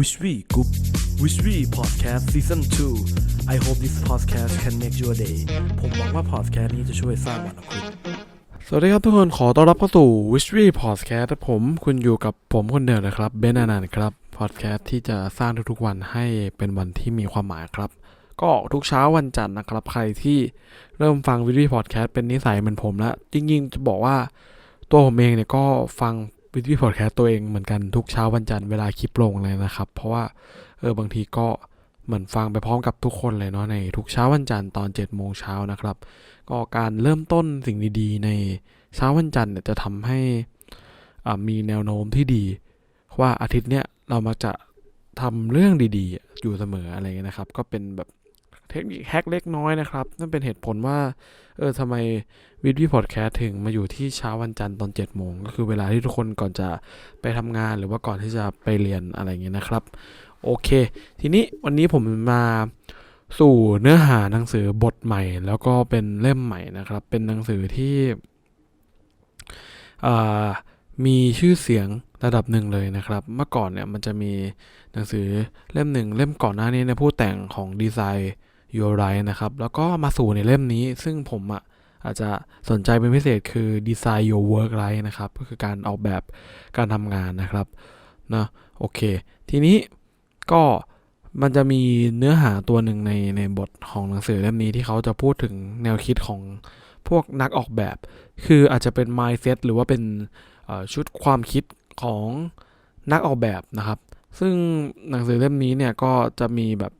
Wish We Group Wish We Podcast Season 2 I hope this podcast can make your day ผมหวังว่า podcast นี้จะช่วยสร้างวันของคุณ สวัสดีครับทุกคนขอต้อนรับเข้าสู่ Wish We Podcast ผมคุณอยู่กับผมคนเดิมนะครับเบนอานันครับ Podcast ที่จะสร้างทุกๆวันให้เป็นวันที่มีความหมายครับ ก็ทุกเช้าวันจันทร์นะครับ ใครที่เริ่มฟังวิดีโอพอดแคสต์เป็นนิสัยเหมือนผมแล้วจริงๆจะบอกว่าตัวผมเองเนี่ยก็ฟัง วิดีพอดแคสต์ตัวเองเหมือนกันทุกเช้าวันจันทร์เวลาคลิปลงเลยนะครับ เพราะว่าเออบางทีก็เหมือนฟังไปพร้อมกับทุกคนเลยเนาะในทุกเช้าวันจันทร์ตอน7จ็ดโมงเช้านะครับ ก็การเริ่มต้นสิ่งดีๆ ในเช้าวันจันทร์เนี่ยจะทำให้อ่ามีแนวโน้มที่ดี ว่าอาทิตย์เนี้ยเรามักจะทำเรื่องดีๆ อยู่เสมออะไรเงี้ยนะครับ ก็เป็นแบบ เทคนิคแฮกเล็กน้อยนะครับ นั่นเป็นเหตุผลว่า เออทำไมวิดีโอพอดแคสต์ถึงมาอยู่ที่เช้าวันจันทร์ตอน7จ็ดโมงก็คือเวลาที่ทุกคนก่อนจะไปทำงานหรือว่าก่อนที่จะไปเรียนอะไรเงี้ยนะครับ โอเค ทีนี้วันนี้ผมมาสู่เนื้อหาหนังสือบทใหม่ แล้วก็เป็นเล่มใหม่นะครับ เป็นหนังสือที่อมีชื่อเสียงระดับหนึ่งเลยนะครับ เมื่อก่อนเนี่ยมันจะมีหนังสือเล่มหนึ่งเล่มก่อนหน้านี้ในยผู้แต่งของดีไซน์ Your Right นะครับ แล้วก็มาสู่ในเล่มนี้ ซึ่งผมอะอาจจะสนใจเป็นพิเศษคือ Design Your Work Right นะครับ ก็คือการออกแบบการทำงานนะครับนะโอเค ทีนี้ก็มันจะมีเนื้อหาตัวหนึ่งในในบทของหนังสือเล่มนี้ที่เขาจะพูดถึงแนวคิดของพวกนักออกแบบ คืออาจจะเป็น mindset หรือว่าเป็นชุดความคิดของนักออกแบบนะครับ ซึ่งหนังสือเล่มนี้เนี่ยก็จะมีแบบ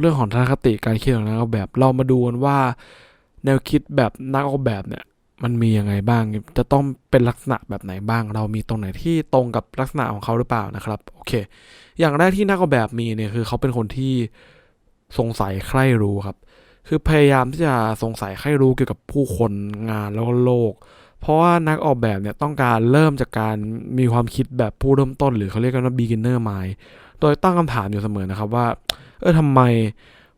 เรื่องของทัศนคติการคิดของนักออกแบบ เรามาดูกันว่า แนวคิดแบบนักออกแบบเนี่ยมันมียังไงบ้าง จะต้องเป็นลักษณะแบบไหนบ้าง เรามีตรงไหนที่ตรงกับลักษณะของเขาหรือเปล่านะครับ โอเค อย่างแรกที่นักออกแบบมีเนี่ยคือเขาเป็นคนที่สงสัยใคร่รู้ครับ คือพยายามที่จะสงสัยใคร่รู้เกี่ยวกับผู้คนงานแล้วก็โลก เพราะว่านักออกแบบเนี่ยต้องการเริ่มจากการมีความคิดแบบผู้เริ่มต้น หรือเขาเรียกกันว่า beginner mind โดยตั้งคำถามอยู่เสมอนะครับว่า เออทำไม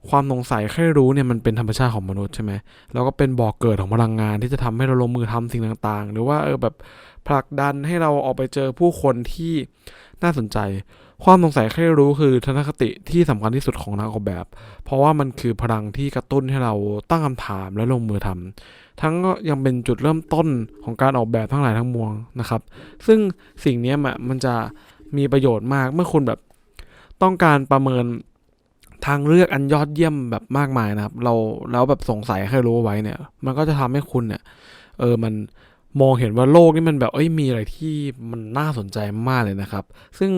ความสงสัยใคร่รู้เนี่ยมันเป็นธรรมชาติของมนุษย์ใช่ไหมแล้วก็เป็นบ่อกเกิดของพลังงานที่จะทำให้เราลงมือทำสิ่งต่างๆ หรือว่าเออแบบผลักดันให้เราออกไปเจอผู้คนที่น่าสนใจ ความสงสัยใคร่รู้คือทัศนคติที่สำคัญที่สุดของนักออกแบบ เพราะว่ามันคือพลังที่กระตุ้นให้เราตั้งคำถามและลงมือทำทั้งก็ยังเป็นจุดเริ่มต้นของการออกแบบทั้งหลายทั้งมวลนะครับ ซึ่งสิ่งนี้มันจะมีประโยชน์มากเมื่อคุณแบบต้องการประเมินทางเลือกอันยอดเยี่ยมแบบมากมายนะครับ เราแล้วแบบสงสัยใครรู้ไว้เนี่ย มันก็จะทำให้คุณเนี่ย เออมันมองเห็นว่าโลกนี่มันแบบเอ้ยมีอะไรที่มันน่าสนใจมากเลยนะครับ ซึ่ง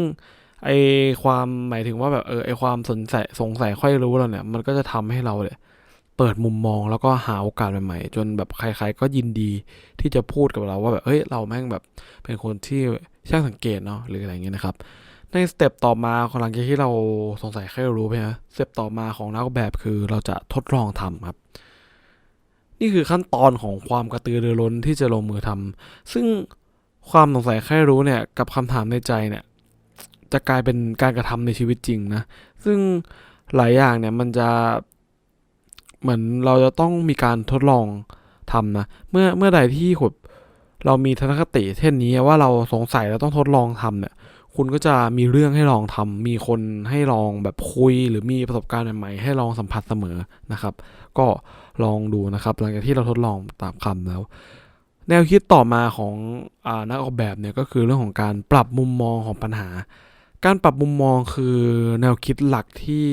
ไอความหมายถึงว่าแบบเออไอความสนใจสงสัยค่อยรู้เราเนี่ย มันก็จะทำให้เราเนี่ยเปิดมุมมองแล้วก็หาโอกาสใหม่ๆ จนแบบใครๆก็ยินดีที่จะพูดกับเราว่าแบบเฮ้ยเราแม่งแบบเป็นคนที่ช่างสังเกตเนาะหรืออะไรเงี้ยนะครับ ในสเต็ปต่อมาของหลังจากที่เราสงสัยใครรู้ไปนะสเต็ปต่อมาของนักแบบคือเราจะทดลองทำครับ นี่คือขั้นตอนของความกระตือรือร้นที่จะลงมือทำซึ่งความสงสัยใครรู้เนี่ยกับคำถามในใจเนี่ย จะกลายเป็นการกระทำในชีวิตจริงนะ ซึ่งหลายอย่างเนี่ยมันจะเหมือนเราจะต้องมีการทดลองทำนะ เมื่อเมื่อใดที่แบเรามีทัศนคติเช่นนี้ว่าเราสงสัยแล้วต้องทดลองทำเนี่ย คุณก็จะมีเรื่องให้ลองทำมีคนให้ลองแบบคุย หรือมีประสบการณ์ใหม่ๆให้ลองสัมผัสเสมอนะครับ ก็ลองดูนะครับ หลังจากที่เราทดลองตามคำแล้ว แนวคิดต่อมาของอนักออกแบบเนี่ยก็คือเรื่องของการปรับมุมมองของปัญหา การปรับมุมมองคือแนวคิดหลักที่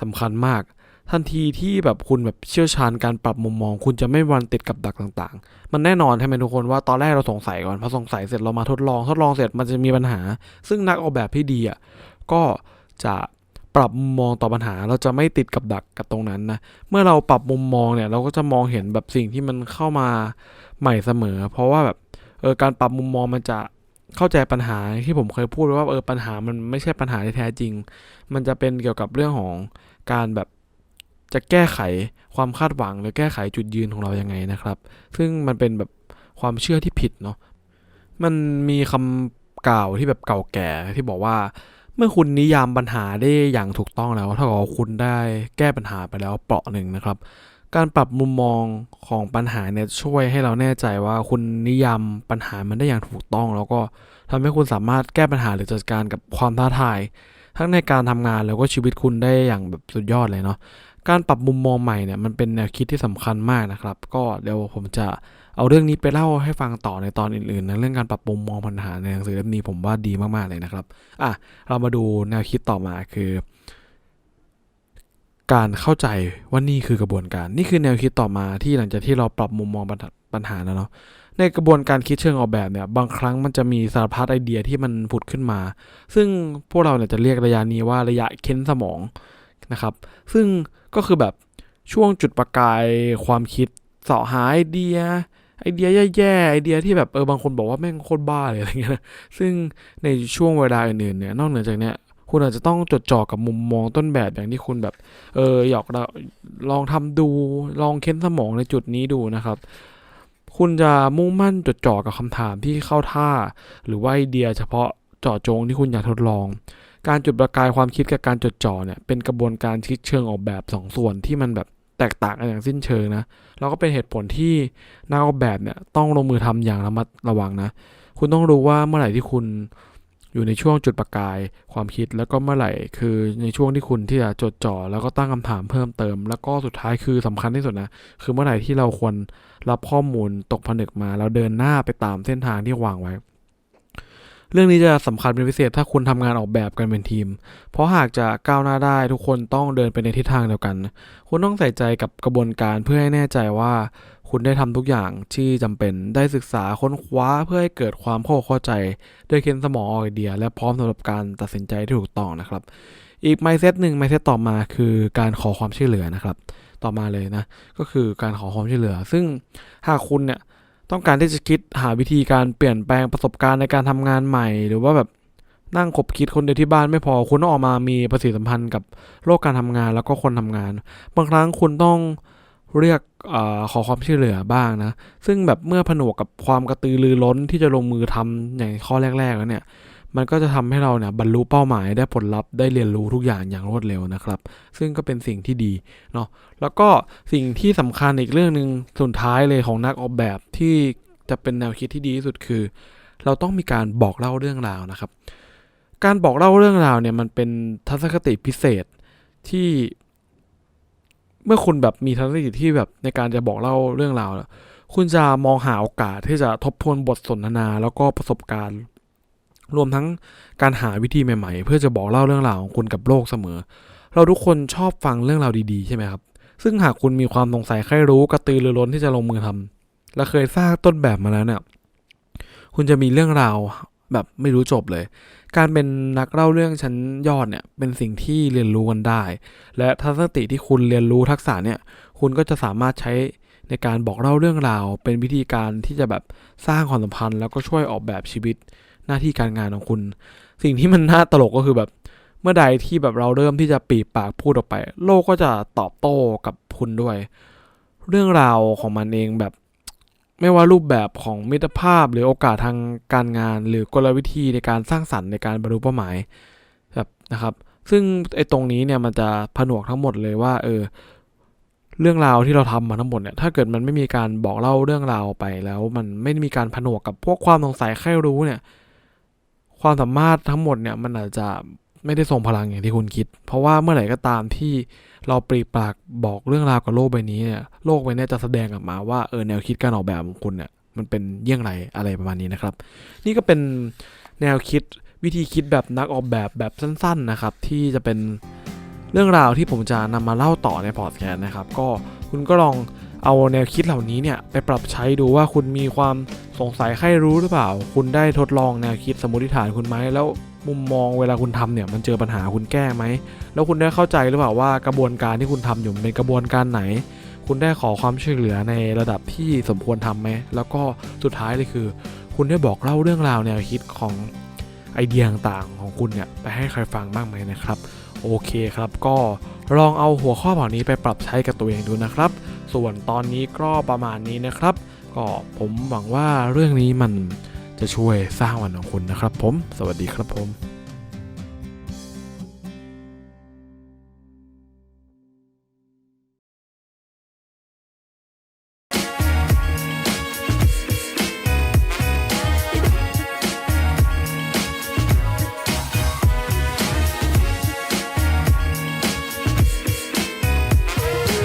สำคัญมาก ทันทีที่แบบคุณแบบเชี่ยวชาญการปรับมุมมอง คุณจะไม่วันติดกับดักต่างๆ มันแน่นอนใช่ไหมทุกคนว่าตอนแรกเราสงสัยก่อนพอสงสัยเสร็จเรามาทดลอง ทดลองเสร็จมันจะมีปัญหา ซึ่งนักออกแบบที่ดีอะก็จะปรับมุมมองต่อปัญหาเราจะไม่ติดกับดักกับตรงนั้นนะ เมื่อเราปรับมุมมองเนี่ย เราก็จะมองเห็นแบบสิ่งที่มันเข้ามาใหม่เสมอ เพราะว่าแบบเออการปรับมุมมองมันจะ เข้าใจปัญหาที่ผมเคยพูดว้ว่าเออปัญหามันไม่ใช่ปัญหาที่แท้จริง มันจะเป็นเกี่ยวกับเรื่องของการแบบจะแก้ไขความคาดหวัง หรือแก้ไขจุดยืนของเรายังไงนะครับ ซึ่งมันเป็นแบบความเชื่อที่ผิดเนาะมันมีคำกล่าวที่แบบเก่าแก่ที่บอกว่า เมื่อคุณนิยามปัญหาได้อย่างถูกต้องแล้วเท่ากับว่าคุณได้แก้ปัญหาไปแล้วเปราะหนึ่งนะครับ การปรับมุมมองของปัญหาเนี่ยช่วยให้เราแน่ใจว่าคุณนิยามปัญหามันได้อย่างถูกต้อง แล้วก็ทำให้คุณสามารถแก้ปัญหาหรือจัดการกับความท้าทาย ทั้งในการทำงานแล้วก็ชีวิตคุณได้อย่างแบบสุดยอดเลยเนาะการปรับมุมมองใหม่เนี่ยมันเป็นแนวคิดที่สำคัญมากนะครับ ก็เดี๋ยวผมจะเอาเรื่องนี้ไปเล่าให้ฟังต่อในตอนอื่นๆนะเรื่องการปรับมุมมองปัญหาในหนังสือเล่มนี้ผมว่าดีมากๆเลยนะครับอะเรามาดูแนวคิดต่อมาคือ การเข้าใจว่านี่คือกระบวนการ นี่คือแนวคิดต่อมาที่หลังจากที่เราปรับมุมมองปัญหาแล้วเนาะในกระบวนการคิดเชิงออกแบบเนี่ยบางครั้งมันจะมีสารพัดไอเดียที่มันผุดขึ้นมา ซึ่งพวกเราเนี่ยจะเรียกระยะนี้ว่าระยะเค้นสมองนะครับ ซึ่งก็คือแบบช่วงจุดประกายความคิดเสาะหาไอเดียไอเดียแย่ๆไอเดียที่แบบเออบางคนบอกว่าแม่งโคตรบ้าเลยอะไรเงี้ยนะซึ่งในช่วงเวลาอื่นๆเนี่ยนอกเหนือจากเนี้ย คุณอาจจะต้องจดจ่อกับมุมมองต้นแบบอย่างที่คุณแบบ เอออยากเราลองทำดูลองเค้นสมองในจุดนี้ดูนะครับ คุณจะมุ่งมั่นจดจ่อกับคำถามที่เข้าท่า หรือว่าไอเดียเฉพาะเจาะจงที่คุณอยากทดลอง การจุดประกายความคิดกับการจดจ่อเนี่ยเป็นกระบวนการคิดเชิงออกแบบสองส่วนที่มันแบบแตกต่างกันอย่างสิ้นเชิงนะแล้วก็เป็นเหตุผลที่นักออกแบบเนี่ยต้องลงมือทำอย่างระมัดระวังนะ คุณต้องรู้ว่าเมื่อไหร่ที่คุณ อยู่ในช่วงจุดประกายความคิดแล้วก็เมื่อไหร่ คือในช่วงที่คุณที่จะจดจ่อแล้วก็ตั้งคำถามเพิ่มเติม แล้วก็สุดท้ายคือสำคัญที่สุดนะ คือเมื่อไหร่ที่เราควรรับข้อมูลตกผนึกมา แล้วเดินหน้าไปตามเส้นทางที่วางไว้ เรื่องนี้จะสำคัญเป็นพิเศษถ้าคุณทำงานออกแบบกันเป็นทีม เพราะหากจะก้าวหน้าได้ทุกคนต้องเดินไปในทิศทางเดียวกัน คุณต้องใส่ใจกับกระบวนการเพื่อให้แน่ใจว่า คุณได้ทำทุกอย่างที่จำเป็นได้ศึกษาค้นคว้าเพื่อให้เกิดความเข้าเข้าใจโดยเค้นสมองออกไอเดีย และพร้อมสำหรับการตัดสินใจที่ถูกต้องนะครับ อีกไมเซตหนึ่งไมเซตต่อมาคือการขอความช่วยเหลือนะครับ ต่อมาเลยนะ ก็คือการขอความช่วยเหลือ ซึ่งหากคุณเนี่ยต้องการที่จะคิดหาวิธีการเปลี่ยนแปลงประสบการณ์ในการทำงานใหม่ หรือว่าแบบนั่งคบคิดคนเดียวที่บ้านไม่พอคุณต้องออกมามีประสิทธิสัมพันธ์กับโลกการทำงานแล้วก็คนทำงาน บางครั้งคุณต้อง เรียกอขอความช่วยเหลือบ้างนะ ซึ่งแบบเมื่อผนวกกับความกระตือรือร้นที่จะลงมือทำอย่างข้อแรก ๆ แล้วเนี่ย มันก็จะทำให้เราเนี่ยบรรลุเป้าหมายได้ผลลัพธ์ได้เรียนรู้ทุกอย่างอย่างรวดเร็วนะครับ ซึ่งก็เป็นสิ่งที่ดีเนาะ แล้วก็สิ่งที่สำคัญอีกเรื่องหนึ่งสุดท้ายเลยของนักออกแบบที่จะเป็นแนวคิดที่ดีที่สุดคือ เราต้องมีการบอกเล่าเรื่องราวนะครับ การบอกเล่าเรื่องราวเนี่ยมันเป็นทัศนคติพิเศษที่ เมื่อคุณแบบมีทัศนคติที่แบบในการจะบอกเล่าเรื่องราวแล้วคุณจะมองหาโอกาสที่จะทบทวนบทสนทนา แล้วก็ประสบการณ์ รวมทั้งการหาวิธีใหม่ๆ เพื่อจะบอกเล่าเรื่องราวของคุณกับโลกเสมอ เราทุกคนชอบฟังเรื่องราวดีๆใช่ไหมครับ ซึ่งหากคุณมีความสงสัยใครรู้กระตือรือร้นที่จะลงมือทำและเคยสร้างต้นแบบมาแล้วเนี่ย คุณจะมีเรื่องราว แบบไม่รู้จบเลย การเป็นนักเล่าเรื่องชั้นยอดเนี่ยเป็นสิ่งที่เรียนรู้กันได้ และทัศนคติที่คุณเรียนรู้ทักษะเนี่ยคุณก็จะสามารถใช้ในการบอกเล่าเรื่องราว เป็นวิธีการที่จะแบบสร้างความสัมพันธ์ แล้วก็ช่วยออกแบบชีวิตหน้าที่การงานของคุณ สิ่งที่มันน่าตลกก็คือแบบเมื่อใดที่แบบเราเริ่มที่จะปีปากพูดออกไป โลกก็จะตอบโต้กับคุณด้วย เรื่องราวของมันเองแบบ ไม่ว่ารูปแบบของมิตรภาพหรือโอกาสทางการงาน หรือกลวิธีในการสร้างสรรค์ในการบรรลุเป้าหมายแบบนะครับ ซึ่งไอ้ตรงนี้เนี่ยมันจะผนวกทั้งหมดเลยว่าเออเรื่องราวที่เราทำมาทั้งหมดเนี่ยถ้าเกิดมันไม่มีการบอกเล่าเรื่องราวไปแล้ว มันไม่มีการผนวกกับพวกความสงสัยใครรู้เนี่ย ความสามารถทั้งหมดเนี่ยมันอาจจะ ไม่ได้ทรงพลังอย่างที่คุณคิด เพราะว่าเมื่อไหร่ก็ตามที่เราปรีปากบอกเรื่องราวกับโลกใบนี้เนี่ยโลกใบนี้จะแสดงออกมาว่าเออแนวคิดการออกแบบของคุณเนี่ยมันเป็นเยี่ยงไรอะไรประมาณนี้นะครับ นี่ก็เป็นแนวคิดวิธีคิดแบบนักออกแบบแบบสั้น ๆนะครับ ที่จะเป็นเรื่องราวที่ผมจะนำมาเล่าต่อในพอดแคสต์นะครับ ก็คุณก็ลองเอาแนวคิดเหล่านี้เนี่ยไปปรับใช้ดูว่าคุณมีความสงสัยใครรู้หรือเปล่า คุณได้ทดลองแนวคิดสมมติฐานคุณไหมแล้ว มุมมองเวลาคุณทำเนี่ยมันเจอปัญหาคุณแก้ไหม แล้วคุณได้เข้าใจหรือเปล่าว่ากระบวนการที่คุณทำอยู่เป็นกระบวนการไหน คุณได้ขอความช่วยเหลือในระดับที่สมควรทำไหม แล้วก็สุดท้ายเลยคือ คุณได้บอกเล่าเรื่องราวแนวคิดของไอเดียต่างๆของคุณเนี่ยไปให้ใครฟังบ้างไหมนะครับ โอเคครับก็ลองเอาหัวข้อเหล่านี้ไปปรับใช้กับตัวเองดูนะครับ ส่วนตอนนี้ก็ประมาณนี้นะครับ ก็ผมหวังว่าเรื่องนี้มัน จะช่วยสร้างวันของคุณนะครับผม สวัสดีครับผม